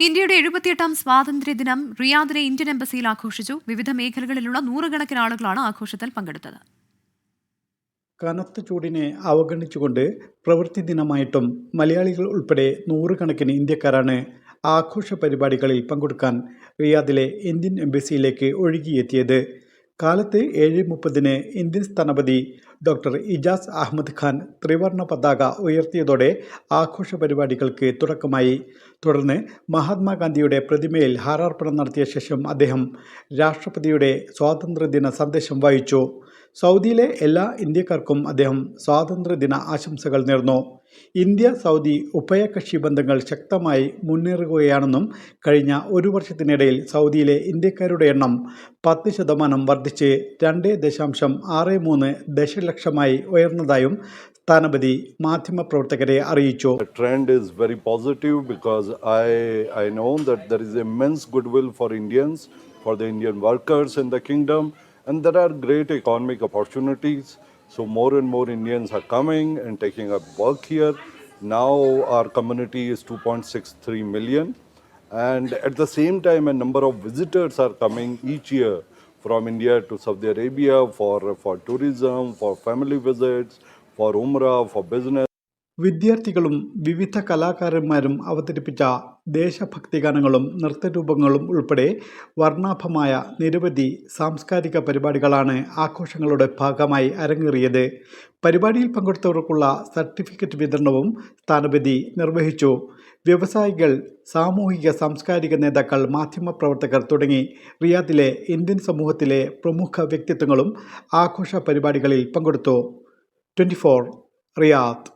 ഇന്ത്യയുടെ എഴുപത്തിയെട്ടാം സ്വാതന്ത്ര്യദിനം റിയാദിലെ ഇന്ത്യൻ എംബസിയിൽ ആഘോഷിച്ചു. വിവിധ മേഖലകളിലുള്ള നൂറുകണക്കിന് ആളുകളാണ് ആഘോഷത്തിൽ പങ്കെടുത്തത്. കനത്ത ചൂടിനെ അവഗണിച്ചുകൊണ്ട് പ്രവൃത്തി ദിനമായിട്ടും മലയാളികൾ ഉൾപ്പെടെ നൂറുകണക്കിന് ഇന്ത്യക്കാരാണ് ആഘോഷ പരിപാടികളിൽ പങ്കെടുക്കാൻ റിയാദിലെ ഇന്ത്യൻ എംബസിയിലേക്ക് ഒഴുകിയെത്തിയത്. കാലത്ത് ഏഴ് മുപ്പതിന് ഇന്ത്യൻ സ്ഥാനപതി ഡോക്ടർ ഇജാസ് അഹമ്മദ് ഖാൻ ത്രിവർണ പതാക ഉയർത്തിയതോടെ ആഘോഷ പരിപാടികൾക്ക് തുടക്കമായി. തുടർന്ന് മഹാത്മാഗാന്ധിയുടെ പ്രതിമയിൽ ഹാരാർപ്പണം നടത്തിയ ശേഷം അദ്ദേഹം രാഷ്ട്രപതിയുടെ സ്വാതന്ത്ര്യദിന സന്ദേശം വായിച്ചു. സൗദിയിലെ എല്ലാ ഇന്ത്യക്കാർക്കും അദ്ദേഹം സ്വാതന്ത്ര്യദിന ആശംസകൾ നേർന്നു. ഇന്ത്യ സൗദി ഉഭയകക്ഷി ബന്ധങ്ങൾ ശക്തമായി മുന്നേറുകയാണെന്നും കഴിഞ്ഞ ഒരു വർഷത്തിനിടയിൽ സൗദിയിലെ ഇന്ത്യക്കാരുടെ എണ്ണം പത്ത് ശതമാനം വർദ്ധിച്ച് രണ്ട് ദശാംശം ആറ് മൂന്ന് ദശലക്ഷമായി ഉയർന്നതായും സ്ഥാനപതി മാധ്യമപ്രവർത്തകരെ അറിയിച്ചു. Trend is very positive because I I know there immense goodwill for Indians for the Indian workers in the kingdom, and there are great economic opportunities. So, more and more Indians are coming and taking up work here. Now, our community is 2.63 million, and at the same time, a number of visitors are coming each year from India to Saudi Arabia for, for tourism, for family visits, for Umrah, for business. വിദ്യാർത്ഥികളും വിവിധ കലാകാരന്മാരും അവതരിപ്പിച്ച ദേശഭക്തി ഗാനങ്ങളും നൃത്തരൂപങ്ങളും ഉൾപ്പെടെ വർണാഭമായ നിരവധി സാംസ്കാരിക പരിപാടികളാണ് ആഘോഷങ്ങളുടെ ഭാഗമായി അരങ്ങേറിയത്. പരിപാടിയിൽ പങ്കെടുത്തവർക്കുള്ള സർട്ടിഫിക്കറ്റ് വിതരണവും സ്ഥാനപതി നിർവഹിച്ചു. വ്യവസായികൾ സാമൂഹിക സാംസ്കാരിക നേതാക്കൾ മാധ്യമപ്രവർത്തകർ തുടങ്ങി റിയാദിലെ ഇന്ത്യൻ സമൂഹത്തിലെ പ്രമുഖ വ്യക്തിത്വങ്ങളും ആഘോഷ പരിപാടികളിൽ പങ്കെടുത്തു. Twenty Riyadh